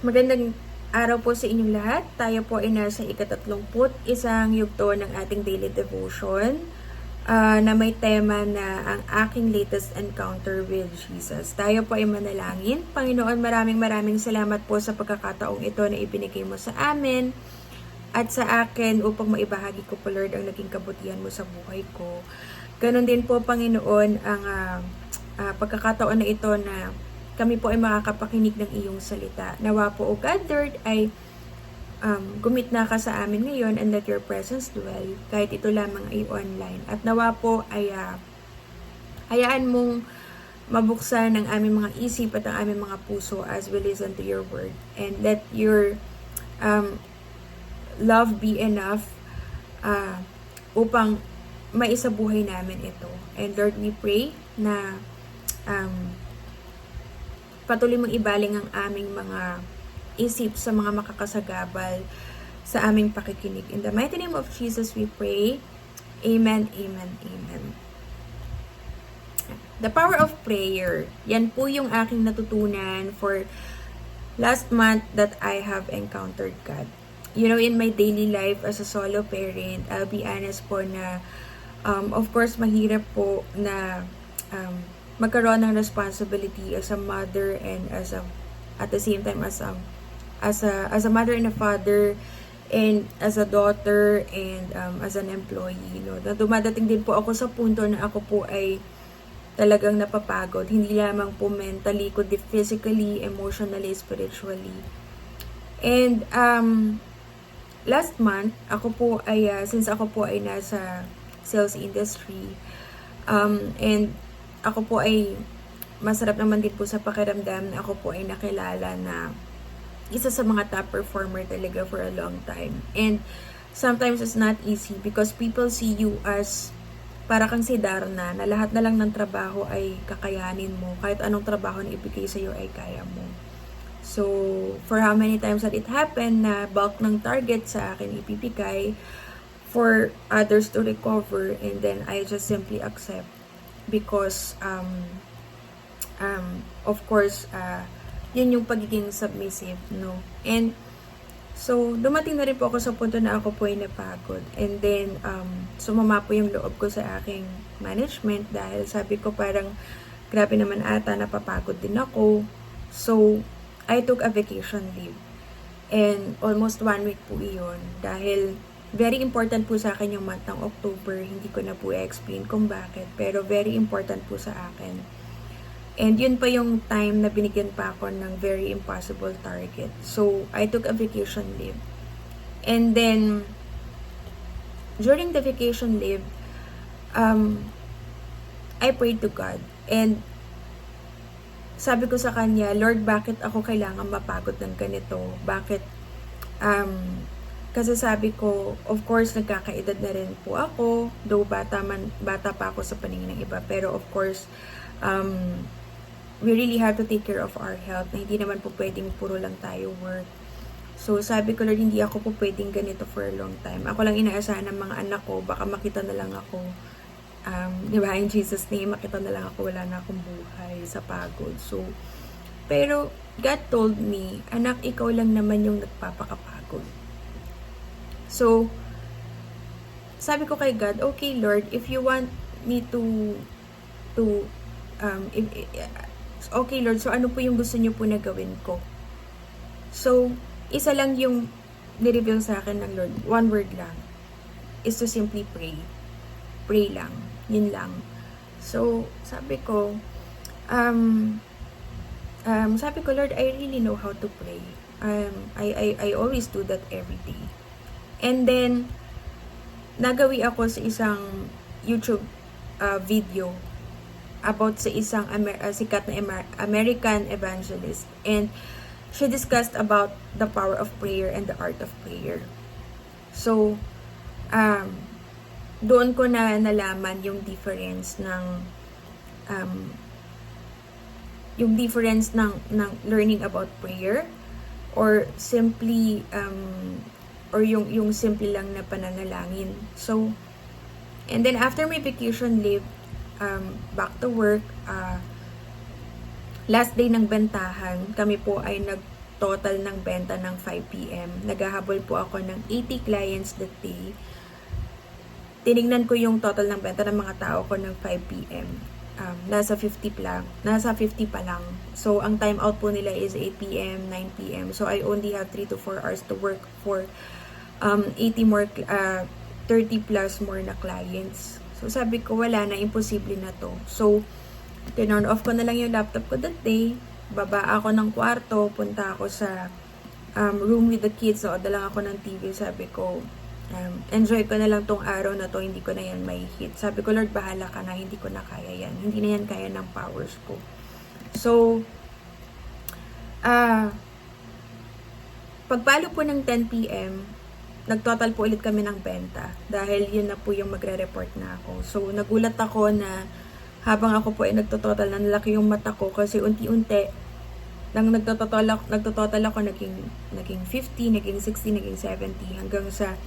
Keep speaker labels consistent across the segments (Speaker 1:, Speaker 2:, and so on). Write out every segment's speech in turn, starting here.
Speaker 1: Magandang araw po sa inyong lahat. Tayo po ay nasa ikatatlumput isang yugto ng ating daily devotion ah, na may tema na ang aking latest encounter with Jesus. Tayo po ay manalangin. Panginoon, maraming maraming salamat po sa pagkakataong ito na ibinigay mo sa amin at sa akin upang maibahagi ko po, Lord, ang naging kabutihan mo sa buhay ko. Ganon din po, Panginoon, ang ah, ah, pagkakataon na ito na kami po ay makakapakinig ng iyong salita. Nawa po, O God, Lord, ay um, gumit na ka sa amin ngayon and let your presence dwell, kahit ito lamang ay online. At nawa po ay ah, hayaan mong mabuksan ang aming mga isip at ang aming mga puso as we listen to your word. And let your um, love be enough ah, upang maisabuhay namin ito. And Lord, we pray na um, patuloy mong ibaling ang aming mga isip sa mga makakasagabal sa aming pakikinig. In the mighty name of Jesus we pray. Amen, amen, amen. The power of prayer. Yan po yung aking natutunan for last month that I have encountered God. You know, in my daily life as a solo parent, I'll be honest po na um, of course, mahirap po na um, magkaroon ng responsibility as a mother and as a at the same time as a as a as a mother and a father and as a daughter and um, as an employee no na dumadating din po ako sa punto na ako po ay talagang napapagod. Hindi lamang po mentally kundi physically emotionally spiritually. And um last month ako po ay uh, since ako po ay nasa sales industry um and ako po ay masarap naman din po sa pakiramdam na ako po ay nakilala na isa sa mga top performer talaga for a long time. And sometimes it's not easy because people see you as para kang si Darna na lahat na lang ng trabaho ay kakayanin mo. Kahit anong trabaho na ibigay sa iyo ay kaya mo. So, for how many times that it happened na bulk ng target sa akin ipipigay for others to recover and then I just simply accept because um, um, of course uh, yun yung pagiging submissive no? And so dumating na rin po ako sa punto na ako po ay napagod. And then um, sumama po yung loob ko sa aking management dahil sabi ko parang grabe naman ata napapagod din ako. So I took a vacation leave. And almost one week po iyon dahil very important po sa akin yung month ng October. Hindi ko na po i-explain kung bakit. Pero very important po sa akin. And yun pa yung time na binigyan pa ako ng very impossible target. So, I took a vacation leave. And then, during the vacation leave, um, I prayed to God. And sabi ko sa kanya, Lord, bakit ako kailangan mapagod ng ganito? Bakit, um, kasi sabi ko, of course, nagkakaedad na rin po ako, though bata, man, bata pa ako sa paningin ng iba. Pero of course, um, we really have to take care of our health na hindi naman po pwedeng puro lang tayo work. So, sabi ko, Lord, hindi ako po pwedeng ganito for a long time. Ako lang inaasahan ng mga anak ko, baka makita na lang ako, um, di ba, in Jesus name, makita na lang ako, wala na akong buhay sa pagod. So, pero, God told me, anak, ikaw lang naman yung nagpapakapagod. So, sabi ko kay God, okay Lord, if you want me to, to, um, if, okay Lord, so ano po yung gusto niyo po na gawin ko? So, isa lang yung nireveal sa akin ng Lord, one word lang, is to simply pray. Pray lang. Yun lang. So, sabi ko, um, um, sabi ko, Lord, I really know how to pray. Um, I, I, I always do that every day. And then, nagawi ako sa isang YouTube uh, video about sa isang Amer- uh, sikat na Amer- American evangelist. And she discussed about the power of prayer and the art of prayer. So, um, doon ko na nalaman yung difference ng um, yung difference ng, ng learning about prayer or simply um, or yung yung simple lang na pananalangin. So, and then after my vacation leave, um, back to work, uh, last day ng bentahan, kami po ay nag total ng benta ng 5pm. Naghahabol po ako ng 80 clients that day. Tinignan ko yung total ng benta ng mga tao ko ng 5pm. Um, nasa 50 lang. Nasa 50 pa lang. So, ang time out po nila is 8pm, 9pm. So, I only have 3 to 4 hours to work for um, 80 more, uh, 30 plus more na clients. So, sabi ko, wala na, imposible na to. So, tinurn off ko na lang yung laptop ko that day. Baba ako ng kwarto, punta ako sa um, room with the kids. So, lang ako ng TV. Sabi ko, um, enjoy ko na lang tong araw na to, hindi ko na yan may hit. Sabi ko, Lord, bahala ka na, hindi ko na kaya yan. Hindi na yan kaya ng powers ko. So, ah, pagpalo po ng 10pm, nagtotal po ulit kami ng benta dahil yun na po yung magre-report na ako. So, nagulat ako na habang ako po ay nagtototal, na nalaki yung mata ko kasi unti-unti, nang nagtototal ako, nagtototal ako naging, naging 50, naging 60, naging 70, hanggang sa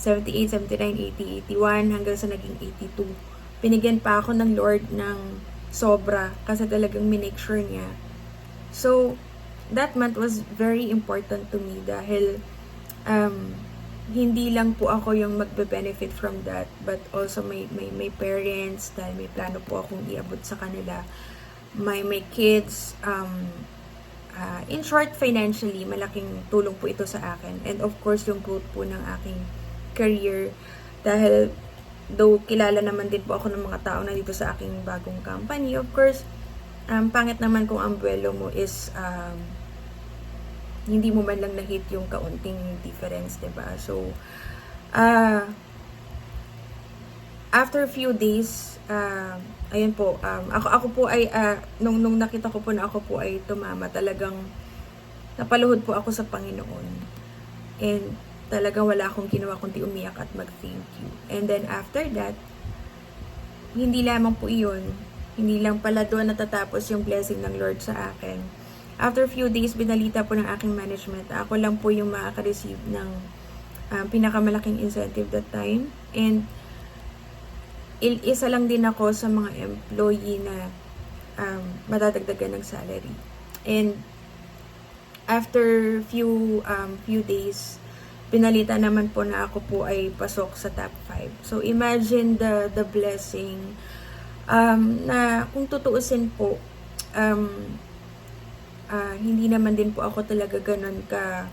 Speaker 1: 78, 79, 80, 81, hanggang sa naging 82. Pinigyan pa ako ng Lord ng sobra kasi talagang minake sure niya. So, that month was very important to me dahil um, hindi lang po ako yung magbe-benefit from that but also may, may, may parents dahil may plano po akong iabot sa kanila. May may kids um, uh, in short financially malaking tulong po ito sa akin. And of course yung growth po ng aking career dahil though kilala naman din po ako ng mga tao na dito sa aking bagong company of course um, pangit naman kung ang buwelo mo is um, hindi mo man lang na-hit yung kaunting difference, 'di ba? So, ah after a few days, uh, ayun po, um, ako, ako po ay, ah, nung, nung nakita ko po na ako po ay tumama, talagang napaluhod po ako sa Panginoon. And talagang wala akong ginawa kundi umiyak at mag-thank you. And then after that, hindi lamang po iyon, hindi lang pala doon natatapos yung blessing ng Lord sa akin. After few days, binalita po ng aking management, ako lang po yung makaka-receive ng um, pinakamalaking incentive that time. And il- isa lang din ako sa mga employee na um, madadagdagan ng salary. And after few um, few days, pinalita naman po na ako po ay pasok sa top 5. So imagine the the blessing um, na kung tutuusin po um, ah, hindi naman din po ako talaga ganun ka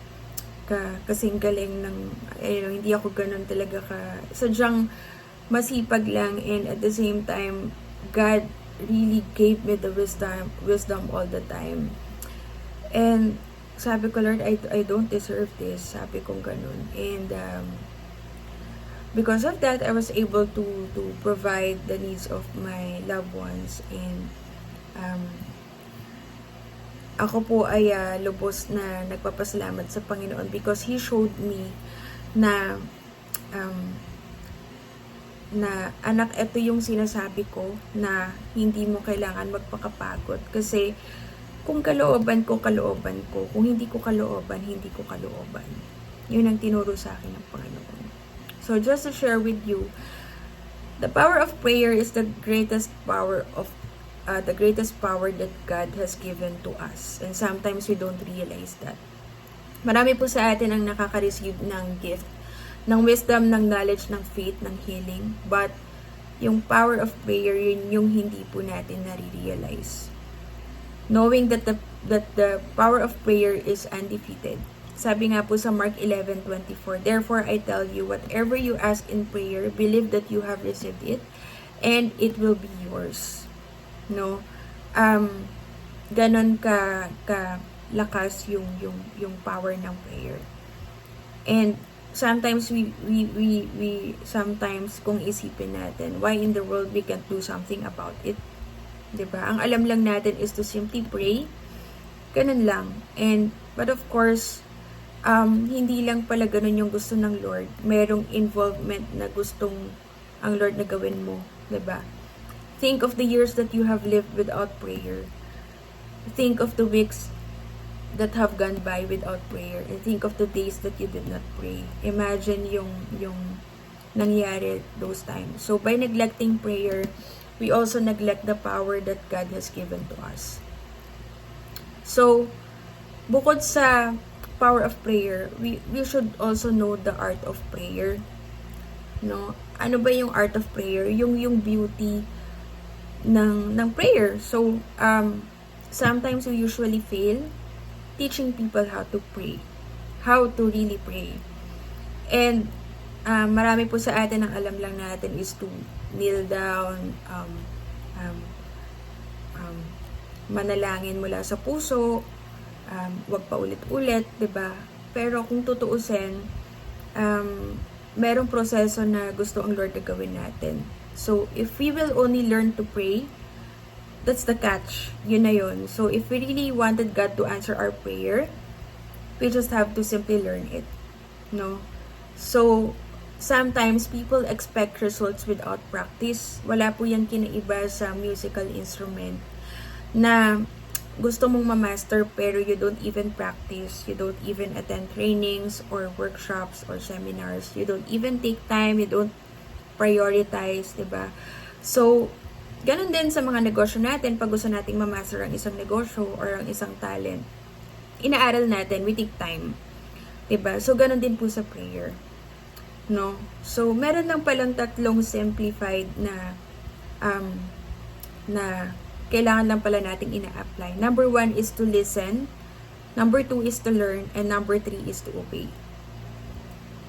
Speaker 1: ka kasing galing ng ayun, hindi ako ganun talaga ka sadyang masipag lang and at the same time God really gave me the wisdom wisdom all the time. And sabi ko Lord I, I don't deserve this sabi ko ganun. And um, because of that I was able to to provide the needs of my loved ones and um, ako po ay ah, lubos na nagpapasalamat sa Panginoon because He showed me na um, na anak, ito yung sinasabi ko na hindi mo kailangan magpakapagod kasi kung kalooban ko, kalooban ko. Kung hindi ko kalooban, hindi ko kalooban. Yun ang tinuro sa akin ng Panginoon. So just to share with you, the power of prayer is the greatest power of uh, the greatest power that God has given to us. And sometimes we don't realize that. Marami po sa atin ang nakaka-receive ng gift, ng wisdom, ng knowledge, ng faith, ng healing. But yung power of prayer, yun yung hindi po natin nare-realize. Knowing that the, that the power of prayer is undefeated. Sabi nga po sa Mark 11:24, Therefore I tell you, whatever you ask in prayer, believe that you have received it, and it will be yours no? Um ganon ka ka lakas yung yung yung power ng prayer. And sometimes we we we, we sometimes kung isipin natin why in the world we can't do something about it? 'di ba ang alam lang natin is to simply pray. Ganun lang. And but of course um, hindi lang pala ganun yung gusto ng Lord. Merong involvement na gustong ang Lord na gawin mo, 'di ba? Think of the years that you have lived without prayer. Think of the weeks that have gone by without prayer. And think of the days that you did not pray. Imagine yung, yung nangyari those times. So, by neglecting prayer, we also neglect the power that God has given to us. So, bukod sa power of prayer, we, we should also know the art of prayer. No? Ano ba yung art of prayer? Yung yung beauty ng ng prayer. So, um sometimes we usually fail teaching people how to pray. How to really pray. And um, marami po sa atin ang alam lang natin is to kneel down, um, um, um, manalangin mula sa puso, um, wag pa ulit-ulit, ba? Pero kung tutuusin, um, merong proseso na gusto ang Lord na gawin natin. So, if we will only learn to pray, that's the catch. Yun na yun. So, if we really wanted God to answer our prayer, we just have to simply learn it. No? So, sometimes people expect results without practice. Wala po yan kinaiba sa musical instrument na gusto mong ma-master pero you don't even practice, you don't even attend trainings or workshops or seminars, you don't even take time, you don't prioritize, 'di ba? So, ganun din sa mga negosyo natin pag gusto nating ma-master ang isang negosyo or ang isang talent. Inaaral natin, we take time. 'Di ba? So, ganun din po sa prayer. No? So, meron lang palang tatlong simplified na um, na kailangan lang pala nating ina-apply. Number one is to listen. Number two is to learn. And number three is to obey.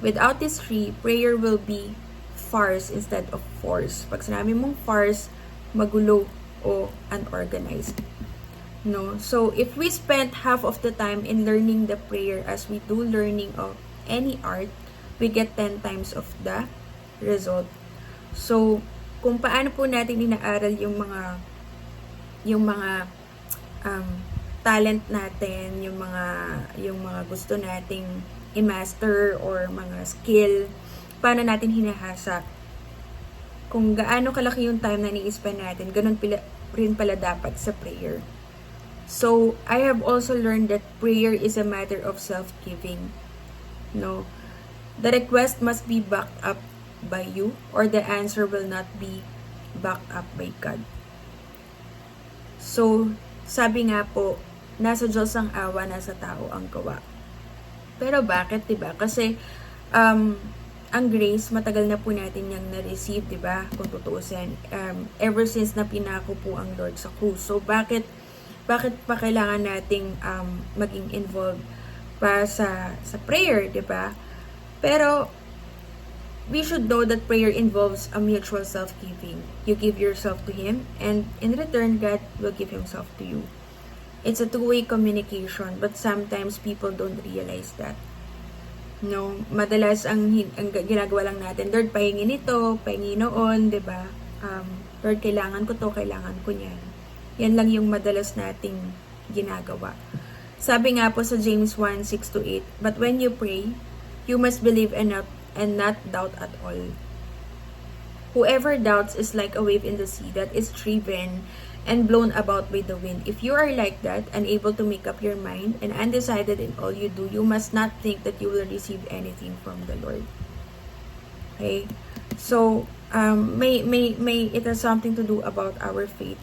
Speaker 1: Without these three, prayer will be farce instead of force. Pag sinabi mong farce, magulo o unorganized. No? So, if we spend half of the time in learning the prayer as we do learning of any art, we get 10 times of the result. So, kung paano po natin inaaral yung mga yung mga um, talent natin, yung mga yung mga gusto nating i-master or mga skill, paano natin hinahasa. Kung gaano kalaki yung time na ni-spend natin, ganun pila, rin pala dapat sa prayer. So, I have also learned that prayer is a matter of self-giving. No. The request must be backed up by you or the answer will not be backed up by God. So, sabi nga po, nasa Diyos ang awa, nasa tao ang gawa. Pero bakit, 'di ba? Kasi um ang grace, matagal na po natin yung na-receive, 'di ba? Kung tutuusin, um, ever since na pinako po ang Lord sa krus. So bakit bakit pa kailangan nating um, maging involved pa sa sa prayer, 'di ba? Pero we should know that prayer involves a mutual self-giving. You give yourself to Him, and in return, God will give Himself to you. It's a two-way communication, but sometimes people don't realize that. No, madalas ang, ang ginagawa lang natin, Lord, pahingi nito, pahingi noon, 'di ba? Um, Lord, kailangan ko to, kailangan ko niyan. Yan lang yung madalas nating ginagawa. Sabi nga po sa James 1, 6 to 8, But when you pray, you must believe not and not doubt at all. Whoever doubts is like a wave in the sea that is driven and blown about by the wind. If you are like that, unable to make up your mind and undecided in all you do, you must not think that you will receive anything from the Lord. Okay? So, um, may, may, may, it has something to do about our faith.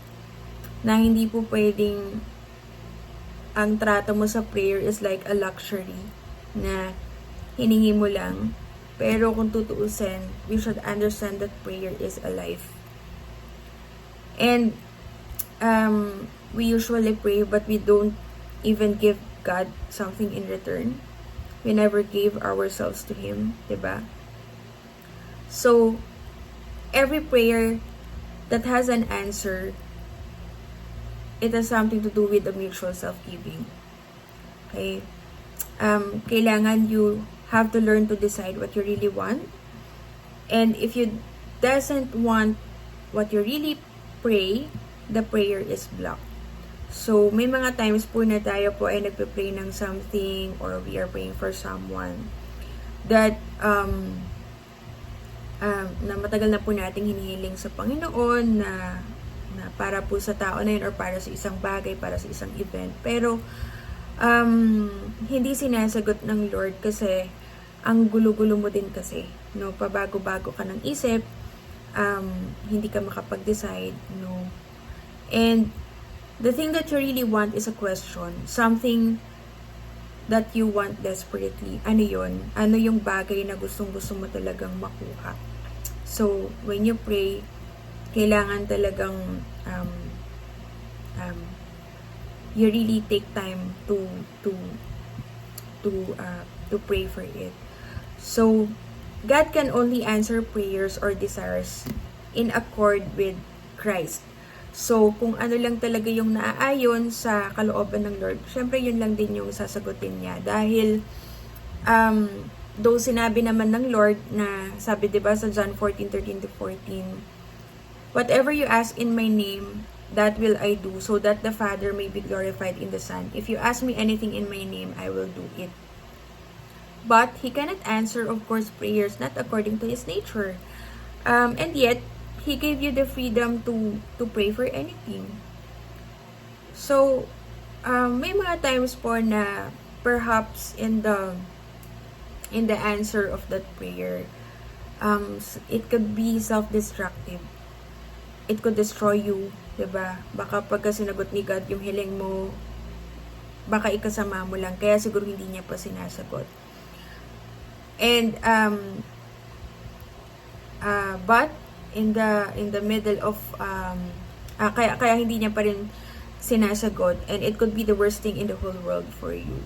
Speaker 1: Na hindi po pwedeng ang trato mo sa prayer is like a luxury na hiningi mo lang pero kung tutuusin, we should understand that prayer is a life. And um, we usually pray but we don't even give God something in return. We never gave ourselves to Him, diba? So, every prayer that has an answer, it has something to do with the mutual self-giving. Okay? Um, kailangan you have to learn to decide what you really want. And if you doesn't want what you really pray, the prayer is blocked. So, may mga times po na tayo po ay nagpe-pray ng something or we are praying for someone that um, um, na matagal na po nating hinihiling sa Panginoon na na para po sa tao na yun or para sa isang bagay, para sa isang event. Pero, um, hindi sinasagot ng Lord kasi ang gulo-gulo mo din kasi, no? Pabago-bago ka ng isip, um, hindi ka makapag-decide, no? And the thing that you really want is a question, something that you want desperately. Ano yon? Ano yung bagay na gustong-gusto mo talagang makuha? So, when you pray, kailangan talagang um, um, you really take time to to to uh, to pray for it. So, God can only answer prayers or desires in accord with Christ. So, kung ano lang talaga yung naaayon sa kalooban ng Lord, syempre yun lang din yung sasagutin niya. Dahil, um, though sinabi naman ng Lord na, sabi ba sa John 14:13 to 14, Whatever you ask in my name, that will I do, so that the Father may be glorified in the Son. If you ask me anything in my name, I will do it. But he cannot answer, of course, prayers not according to his nature. Um, and yet, he gave you the freedom to to pray for anything. So, um, may mga times po na perhaps in the in the answer of that prayer, um, it could be self-destructive. It could destroy you, 'di ba? Baka pagka sinagot ni God yung hiling mo, baka ikasama mo lang kaya siguro hindi niya pa sinasagot. And um uh, but in the in the middle of um ah, kaya kaya hindi niya pa rin sinasagot and it could be the worst thing in the whole world for you.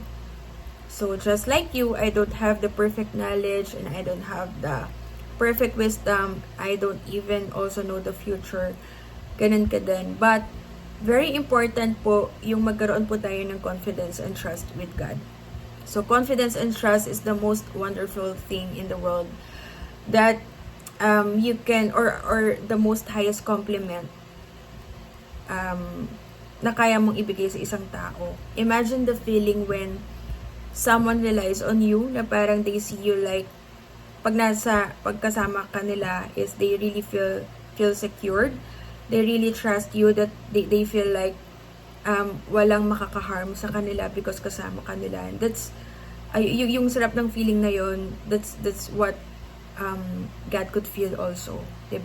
Speaker 1: So just like you, I don't have the perfect knowledge and I don't have the perfect wisdom. I don't even also know the future. Ganun ka din. But very important po yung magkaroon po tayo ng confidence and trust with God. So confidence and trust is the most wonderful thing in the world that um, you can or or the most highest compliment um, na kaya mong ibigay sa isang tao. Imagine the feeling when someone relies on you na parang they see you like pag nasa pagkasama ka nila is they really feel feel secured. They really trust you that they, they feel like um, walang makakaharm sa kanila because kasama ka nila. And that's ay, y- yung sarap ng feeling na yon that's that's what um, God could feel also, 'di?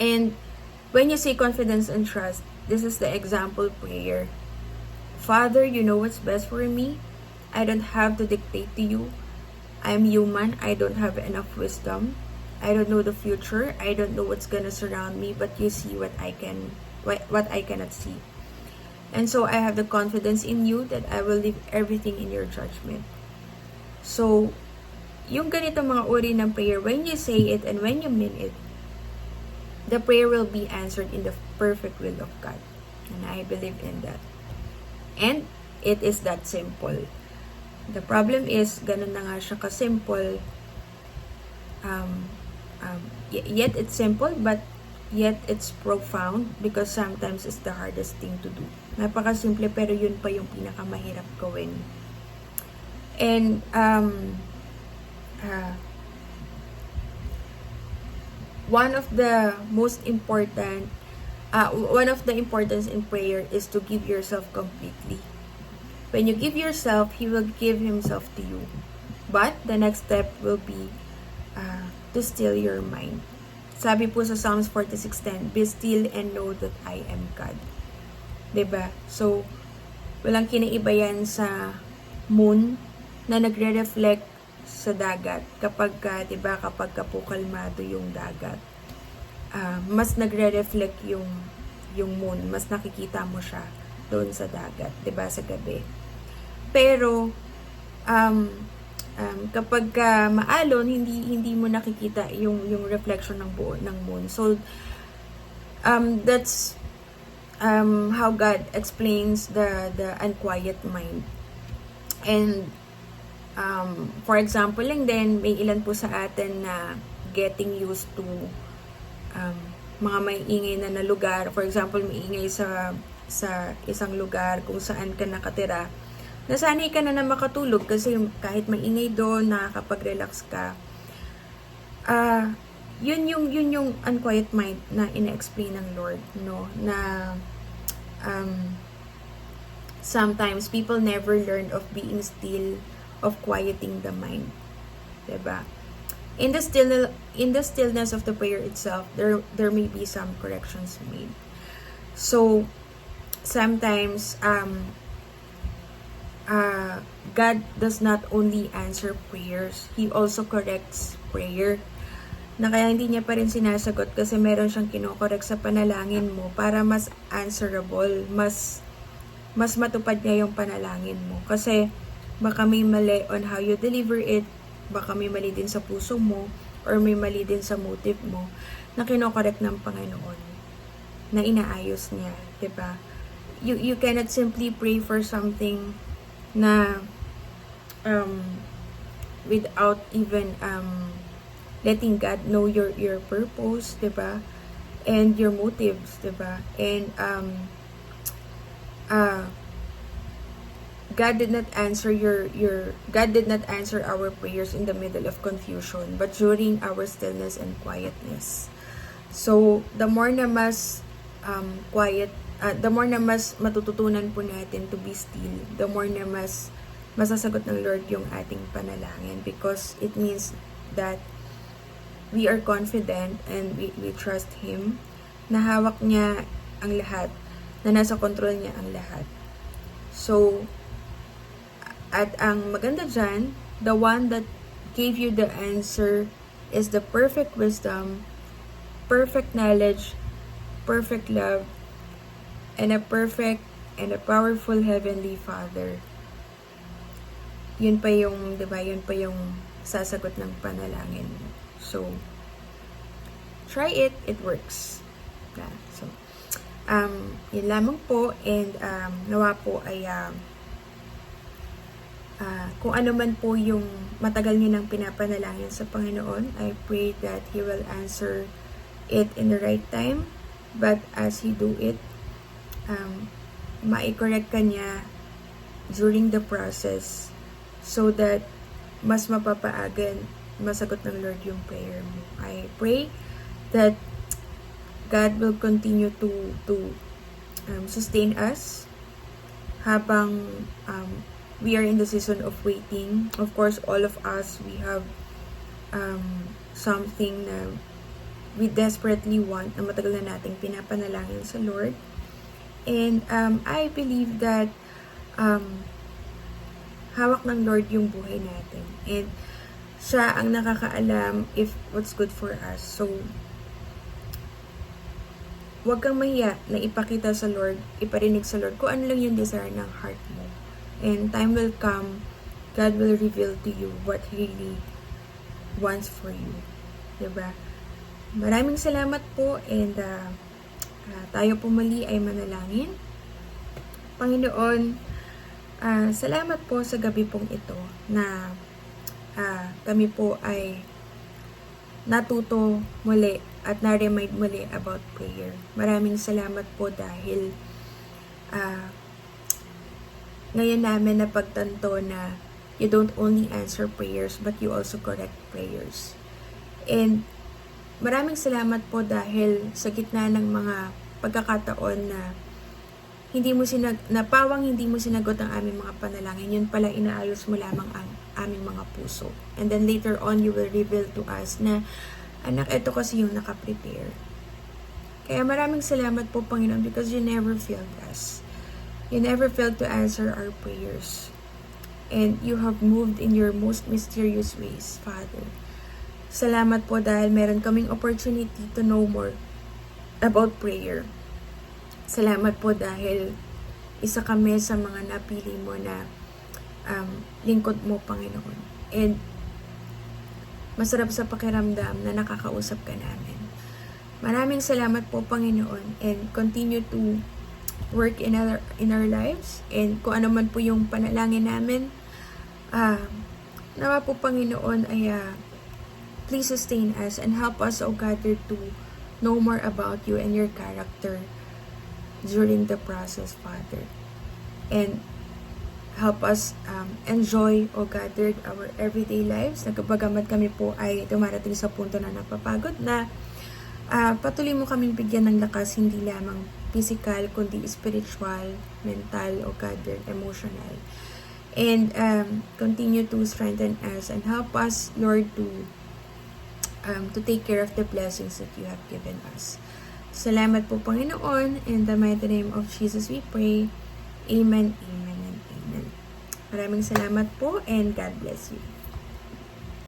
Speaker 1: And when you say confidence and trust, this is the example prayer. Father, you know what's best for me. I don't have to dictate to you. I'm human. I don't have enough wisdom. I don't know the future. I don't know what's gonna surround me, but you see what I can, what I cannot see. And so I have the confidence in you that I will leave everything in your judgment. So, yung ganito mga uri ng prayer, when you say it and when you mean it, the prayer will be answered in the perfect will of God. And I believe in that. And it is that simple. The problem is, ganun na nga siya ka-simple. Um, um, yet it's simple, but yet it's profound because sometimes it's the hardest thing to do. Napaka-simple, pero yun pa yung pinakamahirap gawin. And, um, uh, one of the most important, uh, one of the importance in prayer is to give yourself completely. When you give yourself, He will give Himself to you. But the next step will be uh, to still your mind. Sabi po sa Psalms 46.10, Be still and know that I am God. ba? So, walang kinaiba yan sa moon na nagre-reflect sa dagat kapag ka, 'di ba, kapag ka po kalmado yung dagat. ah, mas nagre-reflect yung yung moon, mas nakikita mo siya doon sa dagat, 'di ba, sa gabi. Pero um, um, kapag ka maalon, hindi hindi mo nakikita yung yung reflection ng buo ng moon. So um, that's um, how God explains the the unquiet mind. And um, for example lang din, may ilan po sa atin na getting used to um, mga may ingay na na lugar. For example, may ingay sa sa isang lugar kung saan ka nakatira. Nasanay ka na na makatulog kasi kahit maingay doon, nakakapag-relax ka. Ah, yun yung yun yung unquiet mind na ina-explain ng Lord, no? Na um, sometimes people never learn of being still, of quieting the mind. 'Di ba? In the still in the stillness of the prayer itself, there there may be some corrections made. So sometimes um uh, God does not only answer prayers, He also corrects prayer. Na kaya hindi niya pa rin sinasagot kasi meron siyang kinokorek sa panalangin mo para mas answerable, mas mas matupad niya yung panalangin mo. Kasi baka may mali on how you deliver it, baka may mali din sa puso mo, or may mali din sa motive mo na kinokorek ng Panginoon na inaayos niya, ba? You you cannot simply pray for something na um without even um letting God know your your purpose, 'di ba? And your motives, 'di ba? And um uh God did not answer your your God did not answer our prayers in the middle of confusion, but during our stillness and quietness. So, the more na mas um, quiet, uh, the more na mas matututunan po natin to be still, the more na mas masasagot ng Lord yung ating panalangin because it means that we are confident and we, we trust Him na hawak niya ang lahat, na nasa control niya ang lahat. So, at ang maganda dyan, the one that gave you the answer is the perfect wisdom, perfect knowledge, perfect love, and a perfect and a powerful Heavenly Father. Yun pa yung, di ba, yun pa yung sasagot ng panalangin. So, try it, it works. Yeah, so, um, yun lamang po, and um, nawa po ay um, Ah, kung ano man po yung matagal niyo nang pinapanalangin sa Panginoon, I pray that He will answer it in the right time. But as He do it, um, ma-correct ka niya during the process so that mas mapapaagan masagot ng Lord yung prayer mo. I pray that God will continue to to um, sustain us habang um, we are in the season of waiting. Of course, all of us, we have um, something na we desperately want na matagal na nating pinapanalangin sa Lord. And um, I believe that um, hawak ng Lord yung buhay natin. And siya ang nakakaalam if what's good for us. So, huwag kang mahiya na ipakita sa Lord, iparinig sa Lord kung ano lang yung desire ng heart mo. And time will come, God will reveal to you what He really wants for you. Diba? Maraming salamat po and uh, uh, tayo po muli ay manalangin. Panginoon, uh, salamat po sa gabi pong ito na uh, kami po ay natuto muli at na-remind muli about prayer. Maraming salamat po dahil uh, ngayon namin napagtanto na you don't only answer prayers but you also correct prayers. And maraming salamat po dahil sa gitna ng mga pagkakataon na hindi mo sinag na pawang hindi mo sinagot ang aming mga panalangin, yun pala inaayos mo lamang ang aming mga puso. And then later on, you will reveal to us na, anak, ito kasi yung nakaprepare. Kaya maraming salamat po, Panginoon, because you never failed us. You never failed to answer our prayers. And you have moved in your most mysterious ways, Father. Salamat po dahil meron kaming opportunity to know more about prayer. Salamat po dahil isa kami sa mga napili mo na um, lingkod mo, Panginoon. And masarap sa pakiramdam na nakakausap ka namin. Maraming salamat po, Panginoon, and continue to work in our, in our lives and kung ano man po yung panalangin namin, uh, nawa po, Panginoon, ay uh, please sustain us and help us, O God, to know more about you and your character during the process, Father. And help us um, enjoy, O God, our everyday lives. Nagkabagamat kami po ay dumarating sa punto na napapagod na uh, patuloy mo kaming bigyan ng lakas, hindi lamang physical, kundi spiritual, mental, O God, emotional. And um, continue to strengthen us and help us, Lord, to um, to take care of the blessings that you have given us. Salamat po, Panginoon. In the mighty name of Jesus we pray. Amen, amen, and amen. Maraming salamat po and God bless you.